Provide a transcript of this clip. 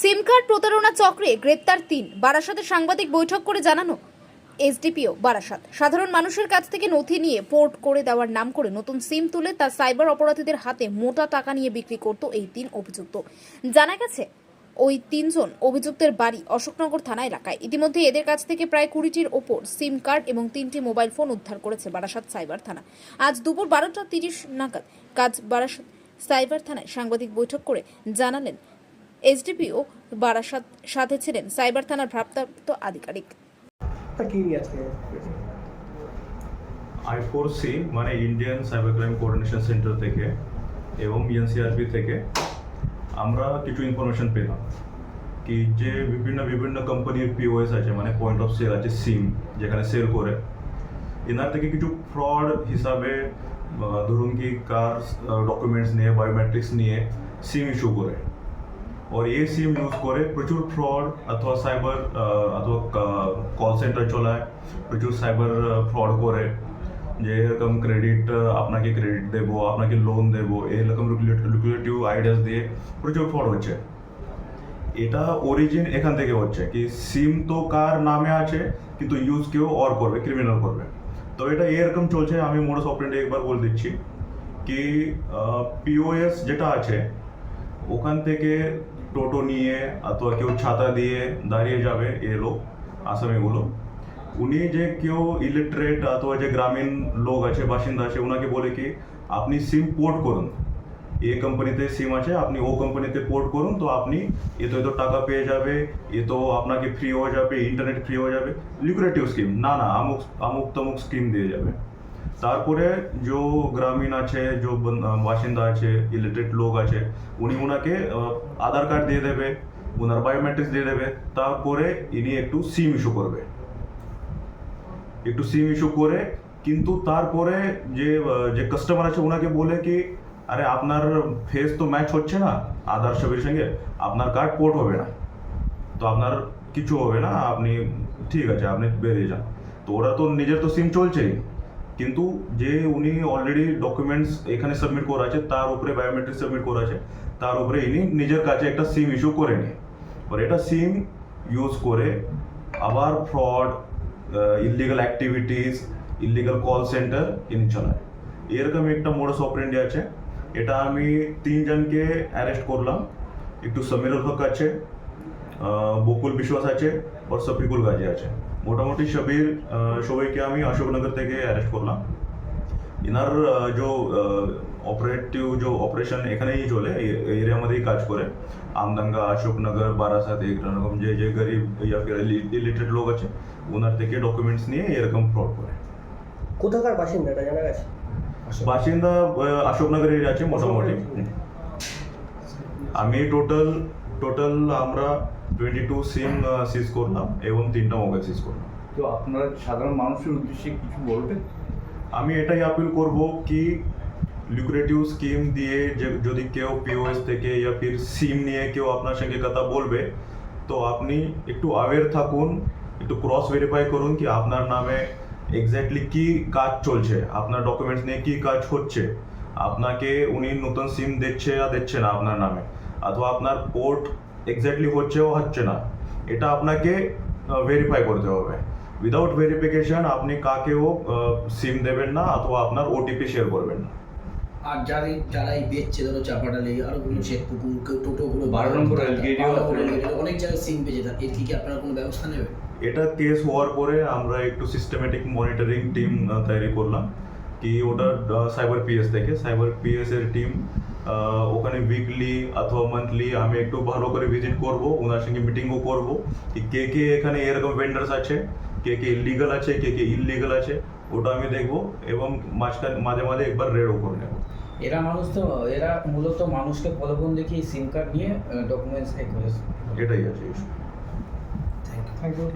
সিম card প্রতারণা চক্রে গ্রেপ্তার তিন। বারাসাতে সাংবাদিক বৈঠক করে জানানো এসডিপিও বারাসাত। সাধারণ মানুষের কাছ থেকে নথি নিয়ে পোর্ট করে দেওয়ার নাম করে নতুন সিম তুলে তা সাইবার অপরাধীদের হাতে মোটা টাকা নিয়ে বিক্রি করত এই তিন অভিযুক্ত। জানা গেছে, ওই তিনজন অভিযুক্তের বাড়ি অশোকনগর থানা এলাকায়। ইতিমধ্যে এদের কাছ থেকে প্রায় কুড়িটির ওপর সিম কার্ড এবং তিনটি মোবাইল ফোন উদ্ধার করেছে বারাসাত সাইবার থানা। আজ দুপুর বারোটা তিরিশ নাগাদ কাজ বারাসাত সাইবার থানায় সাংবাদিক বৈঠক করে জানালেন এসডিপিও বারাসাত সাথে ছিলেন সাইবার থানার ভারপ্রাপ্ত আধিকারিক। আই ফোর সি মানে Indian cyber crime coordination centre থেকে এবং এনসিআরপি থেকে আমরা কিছু ইনফরমেশন পেলাম কি যে বিভিন্ন বিভিন্ন কোম্পানির পিওএস আছে মানে পয়েন্ট অফ সেল আছে সিম যেখানে সেল করে। এনার থেকে কিছু ফ্রড হিসাবে ধরুন কি কার ডকুমেন্টস নিয়ে বায়োমেট্রিক্স নিয়ে সিম ইস্যু করে। और એ সিম ইউজ করে প্রচুর ফ্রড অথবা সাইবার অথবা কল সেন্টার চলায় প্রচুর সাইবার ফ্রড করে যে এরকম ক্রেডিট আপনাকে ক্রেডিট দেবো আপনাকে লোন দেবো এরকম লুকুলেটিভ আইডিয়াস দিয়ে প্রচুর ফ্রড হচ্ছে এটা অরিজিন এখান থেকে হচ্ছে কি সিম তো কার নামে আছে কিন্তু ইউজ কেউ অর করবে ক্রিমিনাল করবে তো এটা এরকম চলছে আমি মোটস অপারেন্টে একবার বলে দিচ্ছি কি পিওএস যেটা আছে ওখান থেকে টোটো নিয়ে অথবা কেউ ছাতা দিয়ে দাঁড়িয়ে যাবে এ লোক, আসামিগুলো। উনি যে কেউ ইলেকট্রেট অথবা যে গ্রামীণ লোক আছে, বাসিন্দা আছে ওনাকে বলে কি, আপনি সিম পোর্ট করুন। এ কোম্পানিতে সিম আছে, আপনি ও কোম্পানিতে পোর্ট করুন, তো আপনি এত এত টাকা পেয়ে যাবে, এ তো আপনাকে ফ্রি হয়ে যাবে ইন্টারনেট ফ্রি হয়ে যাবে। লিকুরেটিভ স্কিম না না, আমুক আমুক তমুক স্কিম দিয়ে যাবে। তারপরে যে গ্রামীণ আছে, যে বাসিন্দা আছে ইলেকট্রেট লোক আছে, উনি ওনাকে আধার কার্ড দিয়ে দেবে ওনার বায়োমেট্রিক্স দিয়ে দেবে, তারপরে ইনি একটু সিম ইস্যু করবে। একটু সিম ইস্যু করে, কিন্তু তারপরে যে যে কাস্টমার আছে ওনাকে বলে কি, আরে, আপনার ফেস তো ম্যাচ হচ্ছে না, আধার ছবির সঙ্গে আপনার কার্ড পোর্ট হবে না। তো আপনার কিছু হবে না, আপনি ঠিক আছে, আপনি বেরিয়ে যান। তো ওরা তো নিজের তো সিম চলছেই। কিন্তু যে উনি অলরেডি ডকুমেন্টস এখানে সাবমিট করা আছে, তার উপরে বায়োমেট্রিক সাবমিট করা আছে, তার উপরে ইনি নিজের কাছে একটা সিম ইস্যু করে নিয়ে। আর এটা সিম ইউজ করে আবার fraud illegal activities illegal call centre ইনি চালায়। এরকম একটা মোডস অপারেন্ডি আছে। এটা আমি তিনজনকে অ্যারেস্ট করলাম। একটু সমীরুল হক আছে বকুল বিশ্বাস আছে, আর সফিকুল গাজী আছে। মোটামুটি আহ, সবাইকে আমি অশোকনগর থেকে অ্যারেস্ট করলাম। ইনার যে অপারেটিভ যে অপারেশন এখানেই চলে এই এরিয়ামধ্যেই কাজ করে। আমদাঙ্গা অশোকনগর বারাসাত এরকম যে যে গরিব ইয়া ফির লোক আছে ওনার থেকে ডকুমেন্টস নিয়ে এরকম ফ্রড করে। কোথাকার বাসিন্দা এটা জানা গেছে? বাসিন্দা অশোকনগরের আছে মোটামুটি। আমি টোটাল টোটাল আমরা টোয়েন্টি টু সিম সিজ করলাম এবং তিনটা মোবাইল সিজ করলাম। তো আপনারা সাধারণ মানুষের উদ্দেশ্যে কিছু বলবেন? আমি এটাই আপিল করব কি লুক্রেটিভ স্কিম দিয়ে যদি কেউ পিওএস থেকে ইয়া ফির সিম নিয়ে কেউ আপনার সঙ্গে কথা বলবে তো আপনি একটু অ্যাওয়্যার থাকুন একটু ক্রস ভেরিফাই করুন কি আপনার নামে এক্স্যাক্টলি কি কাজ চলছে আপনার ডকুমেন্টস নিয়ে কি কাজ হচ্ছে আপনাকে উনি নতুন সিম দিচ্ছে বা দিচ্ছে না আপনার নামে। অথবা আপনার পোর্ট এক্স্যাক্টলি হচ্ছে ও হচ্ছে না এটা আপনাকে ভেরিফাই করতে হবে। উইদাউট ভেরিফিকেশন আপনি কাকেও সিম দেবেন না অথবা আপনার ওটিপি শেয়ার করবেন না। আর যারা যারা এই বেচছে ধরো চাপাটালি আরও শেখপুকুর কেউ টোটোগুলো অনেক জায়গায় সিম বেচে থাকে। এর কি কি আপনারা কোনো ব্যবস্থা নেবেন? এটা কেস হওয়ার পরে আমরা একটু সিস্টেমেটিক মনিটরিং টিম তৈরি করলাম। কি ওটা সাইবার পিএস থেকে সাইবার পিএস এর টিম ওখানে উইকলি অথবা মান্থলি আমি একটু ভালো করে ভিজিট করব ওনার সঙ্গে মিটিংও করব। কি কে কে এখানে এরকম ভেন্ডার্স আছে? কে কে ইলিগাল আছে কে কে ইলিগাল আছে? ওটা আমি দেখব এবং মাঝখানে মাঝে মাঝে একবার রেডও করে নেব। এরা মানুষ তো এরা মূলত মানুষকে প্রলোভন দেখিয়ে সিম কার্ড নিয়ে ডকুমেন্টস এটাই আছে থ্যাংক ইউ